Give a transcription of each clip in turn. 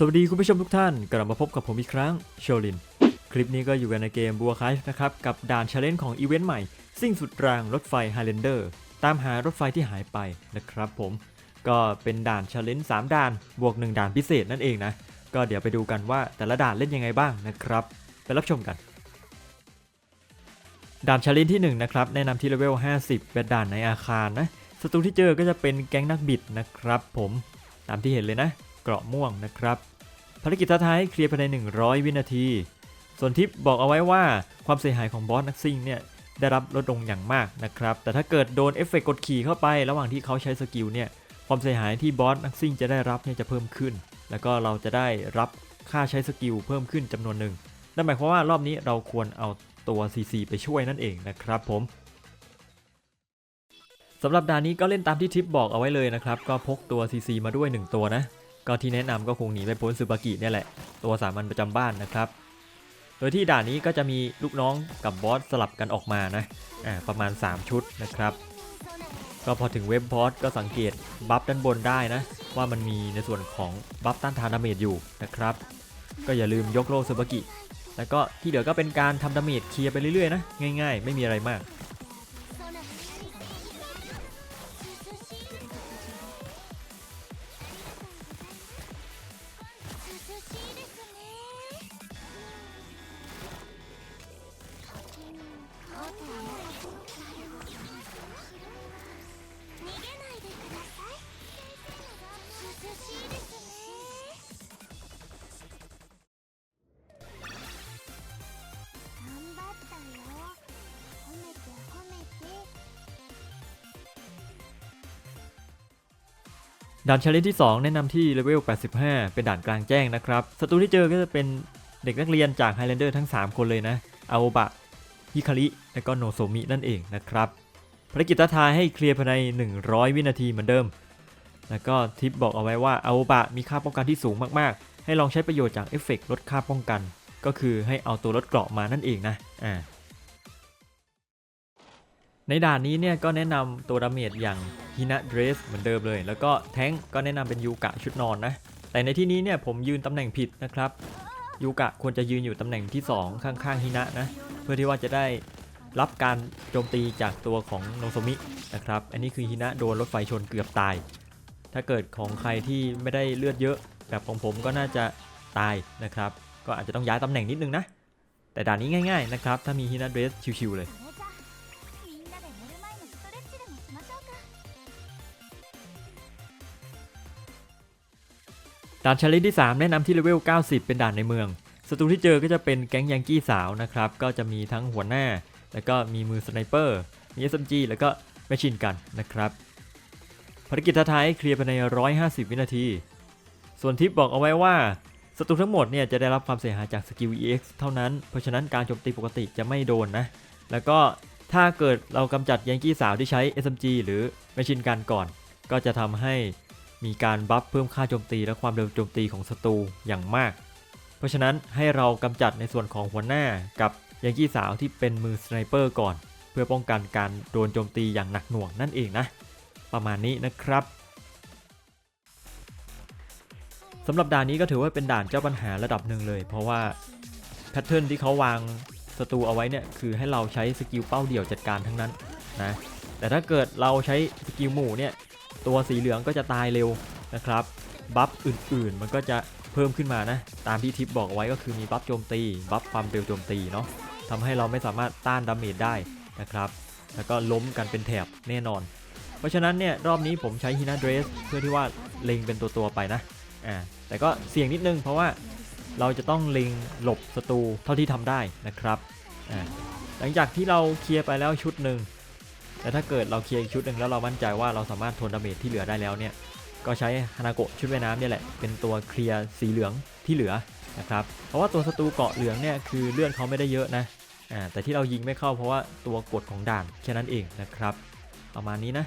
สวัสดีคุณผู้ชมทุกท่าน กลับมาพบกับผมอีกครั้งโชลิน คลิปนี้ก็อยู่กันในเกมบัวคายนะครับ กับด่านชาเลนจ์ของอีเวนต์ใหม่ซิ่งสุดรางรถไฟ Highlander ตามหารถไฟที่หายไปนะครับผม ก็เป็นด่านชาเลนจ์3ด่าน บวก 1 ด่านพิเศษนั่นเองนะ ก็เดี๋ยวไปดูกันว่าแต่ละด่านเล่นยังไงบ้างนะครับ ไปรับชมกัน ด่านชาเลนจ์ที่1นะครับแนะนำที่เลเวล 50 เป็นด่านในอาคารนะศัตรูที่เจอก็จะเป็นแก๊งนักบิดนะครับ ผม ตามที่เห็นเลยนะเกราะม่วงนะครับ ภารกิจท้าทายให้เคลียร์ภายใน 100 วินาที ส่วนทิปบอกเอาไว้ว่าความเสียหายของบอสนักซิ่งเนี่ยได้รับลดลงอย่างมากนะครับ แต่ถ้าเกิดโดนเอฟเฟกต์กดขี่เข้าไประหว่างที่เขาใช้สกิลเนี่ยความเสียหายที่บอสนักซิ่งจะได้รับเนี่ยจะเพิ่มขึ้น แล้วก็เราจะได้รับค่าใช้สกิลเพิ่มขึ้นจำนวนหนึ่งนั่นหมายความว่ารอบนี้เราควรเอาตัว CC ไปช่วยนั่นเองนะครับผมสำหรับด่านนี้ก็เล่นตามที่ทิปบอกเอาไว้เลยนะครับ ก็พกตัว CC มาด้วย 1 ตัวนะ ก็ที่แนะนำก็คงหนีไปพ้นซูบากิเนี่ยแหละ ตัวสามัญประจำบ้านนะครับ โดยที่ด่านนี้ก็จะมีลูกน้องกับบอสสลับกันออกมานะอ่าประมาณ 3 ชุดนะครับ ก็พอถึงเว็บบอสก็สังเกตบัฟด้านบนได้นะ ว่ามันมีในส่วนของบัฟต้านทานดาเมจอยู่นะครับ ก็อย่าลืมยกโลซูบากิแล้วก็ที่เหลือก็เป็นการทำดาเมจเคลียร์ไปเรื่อยๆนะง่าย ๆ ไม่มีอะไรมาก ด่านชาเลนจ์ที่ 2 แนะนำที่เลเวล 85 เป็นด่านกลางแจ้งนะครับศัตรูที่เจอก็จะเป็นเด็กนักเรียนจาก Highlander ทั้ง 3 คนเลยนะอาโอบะฮิคาริ และก็โนโซมินั่นเองนะครับภารกิจท้าทายให้เคลียร์ภายใน 100 วินาทีเหมือนเดิม แล้วก็ทิปบอกเอาไว้ว่าอาโอบะมีค่าป้องกันที่สูงมากๆ ให้ลองใช้ประโยชน์จากเอฟเฟกต์ลดค่าป้องกัน ก็คือให้เอาตัวลดเกราะมานั่นเองนะอ่า ในด่านนี้เนี่ยก็แนะนำตัวดาเมจอย่างฮินะเดรสเหมือนเดิมเลย แล้วก็แท้งก็แนะนำเป็นยูกะชุดนอนนะ แต่ในที่นี้เนี่ยผมยืนตำแหน่งผิดนะครับยูกะควรจะยืนอยู่ตำแหน่งที่ 2 ข้างๆฮินะนะ เพื่อที่ว่าจะได้รับการโจมตีจากตัวของโนโซมินะครับ อันนี้คือฮินะโดนรถไฟชนเกือบตาย ถ้าเกิดของใครที่ไม่ได้เลือดเยอะ แบบของผมก็น่าจะตายนะครับ ก็อาจจะต้องย้ายตำแหน่งนิดนึงนะ แต่ด่านนี้ง่าย ๆนะครับ ถ้ามีฮินะเดรสชิวๆเลย ด่านชาเลนจ์ที่ 3 แนะนำที่เลเวล 90 เป็นด่านในเมืองศัตรูที่เจอก็จะเป็นแก๊งยังกี้สาวนะครับ ก็จะมีทั้งหัวหน้า แล้วก็มีมือสไนเปอร์ มี SMG แล้วก็แมชชีนกันนะครับ ภารกิจท้าทายเคลียร์ภายใน 150 วินาที ส่วนทิปบอกเอาไว้ว่าศัตรูทั้งหมดเนี่ยจะได้รับความเสียหายจากสกิล EX เท่านั้น เพราะฉะนั้นการโจมตีปกติจะไม่โดนนะ แล้วก็ถ้าเกิดเรากำจัดยังกี้สาวที่ใช้ SMG หรือแมชชีนกันก่อน ก็จะทำให้ มีการบัฟเพิ่มค่าโจมตีและความเร็วโจมตีของศัตรูอย่างมาก เพราะฉะนั้นให้เรากำจัดในส่วนของหัวหน้ากับยังกี้สาวที่เป็นมือสไนเปอร์ก่อน เพื่อป้องกันการโดนโจมตีอย่างหนักหน่วงนั่นเองนะ ประมาณนี้นะครับสำหรับด่านนี้ก็ถือว่าเป็นด่านเจ้าปัญหาระดับหนึ่งเลย เพราะว่าแพทเทิร์นที่เขาวางศัตรูเอาไว้เนี่ยคือให้เราใช้สกิลเป้าเดี่ยวจัดการทั้งนั้นนะแต่ถ้าเกิดเราใช้สกิลหมู่เนี่ย ตัวสีเหลืองก็จะตายเร็วนะครับบัฟอื่นๆ มันก็จะเพิ่มขึ้นมานะ ตามที่ทิปบอกไว้ก็คือมีบัฟโจมตีบัฟความเร็วโจมตีเนาะทำให้เราไม่สามารถต้านดาเมจได้นะครับ แล้วก็ล้มกันเป็นแถบแน่นอน เพราะฉะนั้นเนี่ยรอบนี้ผมใช้ฮินาเดรสเพื่อที่ว่าเล็งเป็นตัวตัวๆไปนะอ่าแต่ก็เสี่ยงนิดนึงเพราะว่าเราจะต้องเล็งหลบศัตรูเท่าที่ทำได้นะครับอ่าหลังจากที่เราเคลียร์ไปแล้วชุดหนึ่ง แต่ถ้าเกิดเราเคลียร์ชุดหนึ่งแล้วเรามั่นใจว่าเราสามารถทนดาเมจที่เหลือได้แล้วเนี่ย ก็ใช้ฮานาโกะชุดว่ายน้ำเนี่ยแหละ เป็นตัวเคลียร์สีเหลืองที่เหลือนะครับ เพราะว่าตัวศัตรูเกาะเหลืองเนี่ยคือเลื่อนเขาไม่ได้เยอะนะ อ่า แต่ที่เรายิงไม่เข้าเพราะว่าตัวกดของด่านแค่นั้นเองนะครับ ประมาณนี้นะ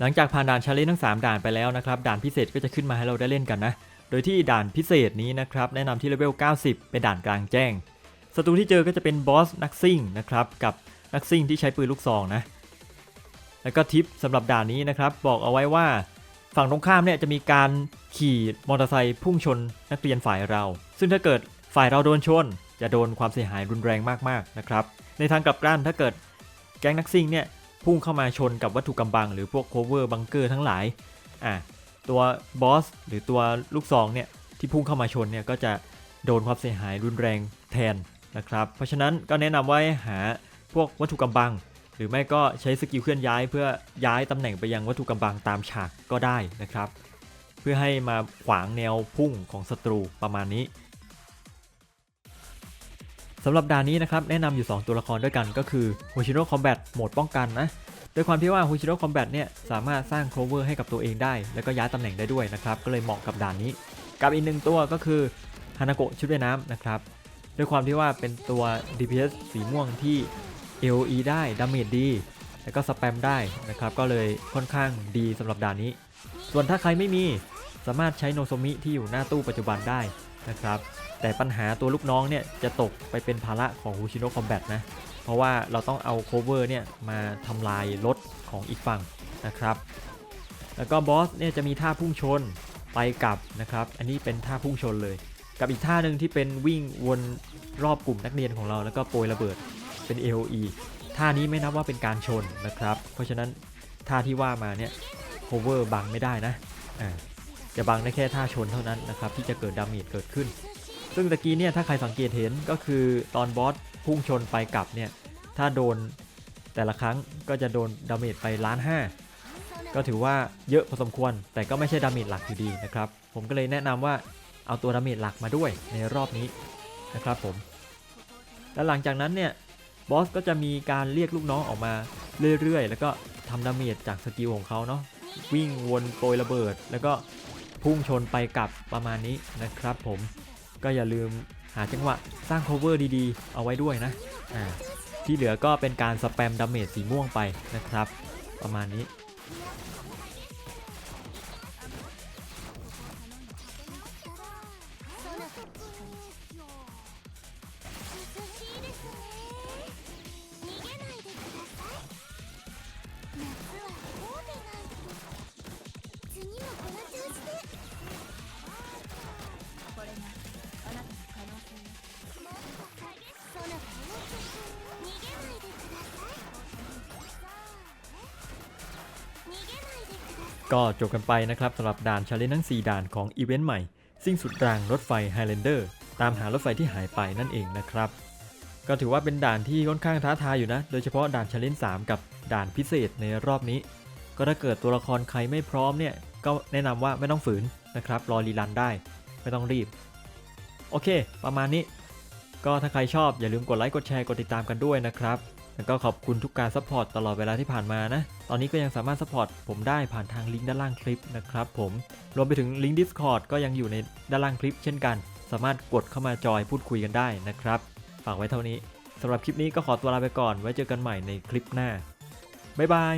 หลังจากผ่านด่านชาเลนทั้ง 3 ด่านไปแล้วนะครับด่านพิเศษก็จะขึ้นมาให้เราได้เล่นกันนะ โดยที่ด่านพิเศษนี้นะครับแนะนำที่เลเวล 90 เป็นด่านกลางแจ้งศัตรูที่เจอก็จะเป็นบอสนักซิ่งนะครับกับนักซิ่งที่ใช้ปืนลูกซองนะ แล้วก็ทิปสำหรับด่านนี้นะครับบอกเอาไว้ว่าฝั่งตรงข้ามเนี่ยจะมีการขี่มอเตอร์ไซค์พุ่งชนนักเรียนฝ่ายเรา ซึ่งถ้าเกิดฝ่ายเราโดนชน จะโดนความเสียหายรุนแรงมากๆนะครับในทางกลับกันถ้าเกิดแก๊งนักซิ่งเนี่ย พุ่งเข้ามาชนกับวัตถุกำบัง หรือพวก cover บังเกอร์ทั้งหลายอะตัวบอสหรือตัวลูกซองเนี่ยที่พุ่งเข้ามาชนเนี่ยก็จะโดนความเสียหายรุนแรงแทนนะครับเพราะฉะนั้นก็แนะนำว่าห้หาพวกวัตถุกำบัง หรือไม่ก็ใช้สกิลเคลื่อนย้าย เพื่อย้ายตำแหน่งไปยังวัตถุกำบังตามฉากก็ได้นะครับ เพื่อให้มาขวางแนวพุ่งของศัตรูประมาณนี้ สำหรับด่านนี้นะครับแนะนำอยู่ 2 ตัวละครด้วยกันก็คือ h o s h i n o Combat โหมดป้องกันนะด้วยความที่ว่า h o s h i n o Combat เนี่ยสามารถสร้าง cover ให้กับตัวเองได้ แล้วก็ย้ายตำแหน่งได้ด้วยนะครับ ก็เลยเหมาะกับด่านนี้ กับอีกหนึ่งตัวก็คือฮานาโกะชุดว่ายน้ำนะครับ ด้วยความที่ว่าเป็นตัว DPS สีม่วงที่ AOE ได้ดาเมจดี แล้วก็สแปมได้นะครับ ก็เลยค่อนข้างดีสำหรับด่านนี้ ส่วนถ้าใครไม่มีสามารถใช้โนโซมิที่อยู่หน้าตู้ปัจจุบันได้นะครับ แต่ปัญหาตัวลูกน้องเนี่ยจะตกไปเป็นภาระของ h u s h i n o Combat นะ เพราะว่าเราต้องเอา cover เนี่ยมาทำลายรถของอีกฝั่งนะครับ แล้วก็บอสเนี่ยจะมีท่าพุ่งชนไปกลับนะครับ อันนี้เป็นท่าพุ่งชนเลย กับอีกท่าหนึ่งที่เป็นวิ่งวนรอบกลุ่มนักเรียนของเราแล้วก็โปรยระเบิดเป็น AOE ท่านี้ไม่นับว่าเป็นการชนนะครับ เพราะฉะนั้นท่าที่ว่ามาเนี่ย cover บังไม่ได้นะ อ่า จะบังได้แค่ท่าชนเท่านั้นนะครับที่จะเกิดดาเมจเกิดขึ้น ซึ่งตะกี้เนี่ยถ้าใครสังเกตเห็นก็คือตอนบอสพุ่งชนไปกลับเนี่ยถ้าโดนแต่ละครั้งก็จะโดนดาเมจไปล้านห้าก็ถือว่าเยอะพอสมควร แต่ก็ไม่ใช่ดาเมจหลักอยู่ดีนะครับ ผมก็เลยแนะนำว่าเอาตัวดาเมจหลักมาด้วยในรอบนี้นะครับผม แล้วหลังจากนั้นเนี่ยบอสก็จะมีการเรียกลูกน้องออกมาเรื่อยๆ แล้วก็ทำดาเมจจากสกิลของเขาเนาะวิ่งวนโปรยระเบิด แล้วก็พุ่งชนไปกลับประมาณนี้นะครับผม ก็อย่าลืมหาจังหวะสร้าง cover ดีๆ เอาไว้ด้วยนะอ่าที่เหลือก็เป็นการสแปมดาเมจสีม่วงไปนะครับ ประมาณนี้ ก็จบกันไปนะครับสำหรับด่านชาเลนจ์ทั้ง 4 ด่านของอีเวนต์ใหม่ซิ่งสุดรางรถไฟ Highlander ตามหารถไฟที่หายไปนั่นเองนะครับ ก็ถือว่าเป็นด่านที่ค่อนข้างท้าทายอยู่นะ โดยเฉพาะด่านชาเลนจ์3กับด่านพิเศษในรอบนี้ ก็ถ้าเกิดตัวละครใครไม่พร้อมเนี่ย ก็แนะนำว่าไม่ต้องฝืนนะครับ รอรีรันได้ ไม่ต้องรีบ โอเค ประมาณนี้ ก็ถ้าใครชอบอย่าลืมกดไลค์กดแชร์กดติดตามกันด้วยนะครับ แล้วก็ขอบคุณทุกการซัพพอร์ตตลอดเวลาที่ผ่านมานะ ตอนนี้ก็ยังสามารถซัพพอร์ตผมได้ผ่านทางลิงก์ด้านล่างคลิปนะครับผม รวมไปถึงลิงก์ Discord ก็ยังอยู่ในด้านล่างคลิปเช่นกัน สามารถกดเข้ามาจอยพูดคุยกันได้นะครับ ฝากไว้เท่านี้สำหรับคลิปนี้ก็ขอตัวลาไปก่อน ไว้เจอกันใหม่ในคลิปหน้าบ๊ายบาย